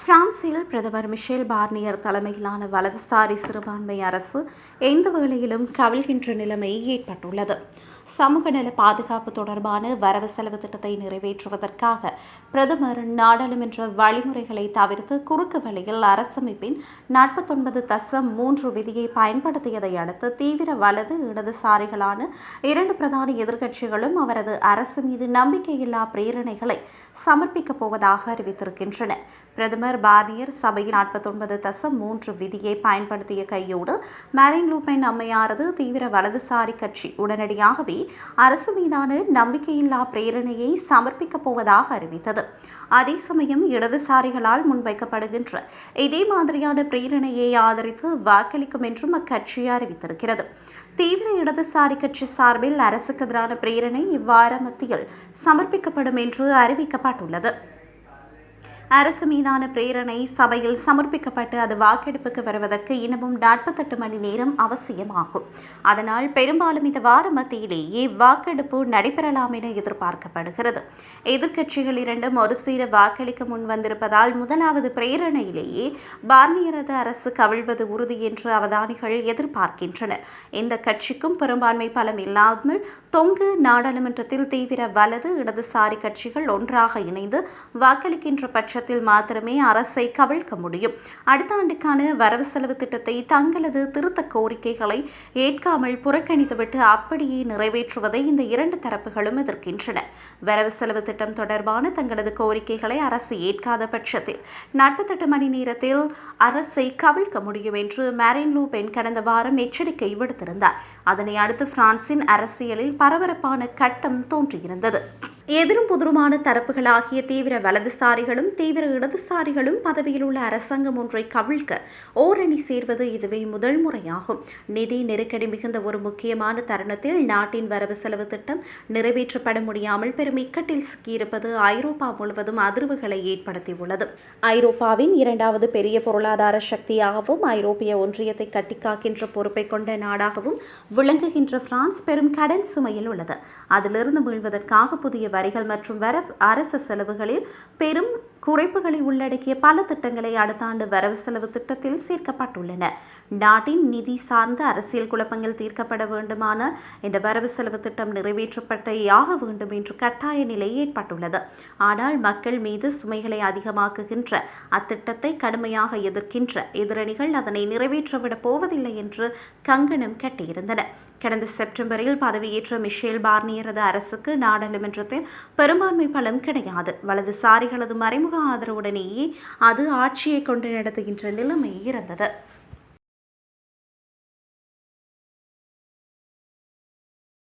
பிரான்சில் பிரதமர் Michel Barnier தலைமையிலான வலதுசாரி சிறுபான்மை அரசு எந்த வேளையிலும் கவிழ்கின்ற நிலைமை ஏற்பட்டுள்ளது. சமூக நல பாதுகாப்பு தொடர்பான வரவு செலவு திட்டத்தை நிறைவேற்றுவதற்காக பிரதமர் நாடாளுமன்ற வழிமுறைகளை தவிர்த்து குறுக்கு வழியில் அரசமைப்பின் நாற்பத்தொன்பது தசம் மூன்று விதியை பயன்படுத்தியதை அடுத்து தீவிர வலது இடதுசாரிகளான இரண்டு பிரதான எதிர்க்கட்சிகளும் அவரது அரசு மீது நம்பிக்கையில்லா பிரேரணைகளை சமர்ப்பிக்கப் போவதாக அறிவித்திருக்கின்றன. பிரதமர் பாரதியர் சபையின் நாற்பத்தொன்பது தசம் மூன்று விதியை பயன்படுத்திய கையோடு மேரின் லூபென் அம்மையாரது தீவிர வலதுசாரி கட்சி உடனடியாகவே அரசு மீதான நம்பிக்கையில்லா பிரேரணையை சமர்ப்பிக்கப் போவதாக அறிவித்தது. அதே சமயம் இடதுசாரிகளால் முன்வைக்கப்படுகின்ற இதே மாதிரியான பிரேரணையை ஆதரித்து வாக்களிக்கும் என்றும் அக்கட்சி அறிவித்திருக்கிறது. தீவிர இடதுசாரி கட்சி சார்பில் அரசுக்கு எதிரான பிரேரணை இவ்வார மத்தியில் சமர்ப்பிக்கப்படும் என்று அறிவிக்கப்பட்டுள்ளது. அரசு மீதான பிரேரணை சபையில் சமர்ப்பிக்கப்பட்டு அது வாக்கெடுப்புக்கு வருவதற்கு இன்னமும் நாற்பத்தெட்டு மணி நேரம் அவசியமாகும். அதனால் பெரும்பாலும் இந்த வார மத்தியிலேயே வாக்கெடுப்பு நடைபெறலாம் என எதிர்பார்க்கப்படுகிறது. எதிர்க்கட்சிகள் இரண்டும் ஒரு சீர வாக்களிக்க முன் வந்திருப்பதால் முதலாவது பிரேரணையிலேயே பார்மியரது அரசு கவிழ்வது உறுதி என்று அவதானிகள் எதிர்பார்க்கின்றனர். இந்த கட்சிக்கும் பெரும்பான்மை பலம் இல்லாமல் தொங்கு நாடாளுமன்றத்தில் தீவிர வலது இடதுசாரி கட்சிகள் ஒன்றாக இணைந்து வாக்களிக்கின்ற பட்ச பட்சத்தில் மாத்திரமே அரசை கவிழ்க்க முடியும். அடுத்த ஆண்டுக்கான வரவு செலவு திட்டத்தை தங்களது திருத்த கோரிக்கைகளை ஏற்காமல் புறக்கணித்துவிட்டு அப்படியே நிறைவேற்றுவதை இந்த இரண்டு தரப்புகளும் எதிர்க்கின்றன. வரவு செலவு திட்டம் தொடர்பான தங்களது கோரிக்கைகளை அரசு ஏற்காத பட்சத்தில் நாற்பத்தெட்டு மணி நேரத்தில் அரசை கவிழ்க்க முடியும் என்று மேரின் லூபென் கடந்த வாரம் எச்சரிக்கை விடுத்திருந்தார். அதனை அடுத்து பிரான்சின் அரசியலில் பரபரப்பான கட்டம் தோன்றியிருந்தது. எதிரும் புதிருமான தரப்புகளாகிய தீவிர வலதுசாரிகளும் தீவிர இடதுசாரிகளும் பதவியில் உள்ள அரசாங்கம் ஒன்றை கவிழ்க்க ஓரணி சேர்வது இதுவே முதல் முறையாகும். நிதி நெருக்கடி மிகுந்த ஒரு முக்கியமான தருணத்தில் நாட்டின் வரவு செலவு திட்டம் நிறைவேற்றப்பட முடியாமல் பெரும் இக்கட்டில் சிக்கியிருப்பது ஐரோப்பா முழுவதும் அதிர்வுகளை ஏற்படுத்தியுள்ளது. ஐரோப்பாவின் இரண்டாவது பெரிய பொருளாதார சக்தியாகவும் ஐரோப்பிய ஒன்றியத்தை கட்டிக்காக்கின்ற பொறுப்பை கொண்ட நாடாகவும் விளங்குகின்ற பிரான்ஸ் பெரும் கடன் சுமையில் உள்ளது. அதிலிருந்து மீள்வதற்காக புதிய வரிகள் மற்றும் வர அரசு செலவுகளில் பெரும் குறைப்புகளை உள்ளடக்கிய பல திட்டங்களை அடுத்த ஆண்டு வரவு செலவு திட்டத்தில் சேர்க்கப்பட்டுள்ளன. நாட்டின் நிதி சார்ந்த அரசியல் குழப்பங்கள் தீர்க்கப்பட வேண்டுமான இந்த வரவு செலவு திட்டம் நிறைவேற்றப்பட்டே ஆக வேண்டும் என்று கட்டாய நிலை ஏற்பட்டுள்ளது. ஆனால் மக்கள் மீது சுமைகளை அதிகமாக்குகின்ற அத்திட்டத்தை கடுமையாக எதிர்க்கின்ற எதிரணிகள் அதனை நிறைவேற்றவிடப் போவதில்லை என்று கங்கணம் கட்டியிருந்தன. கடந்த செப்டம்பரில் பதவியேற்ற மிஷேல் பார்னியரது அரசுக்கு நாடாளுமன்றத்தில் பெரும்பான்மை பலம் கிடையாது. வலதுசாரிகளது மறைமுக ஆதரவுடனேயே அது ஆட்சியை கொண்டு நடத்துகின்ற நிலைமை இருந்தது.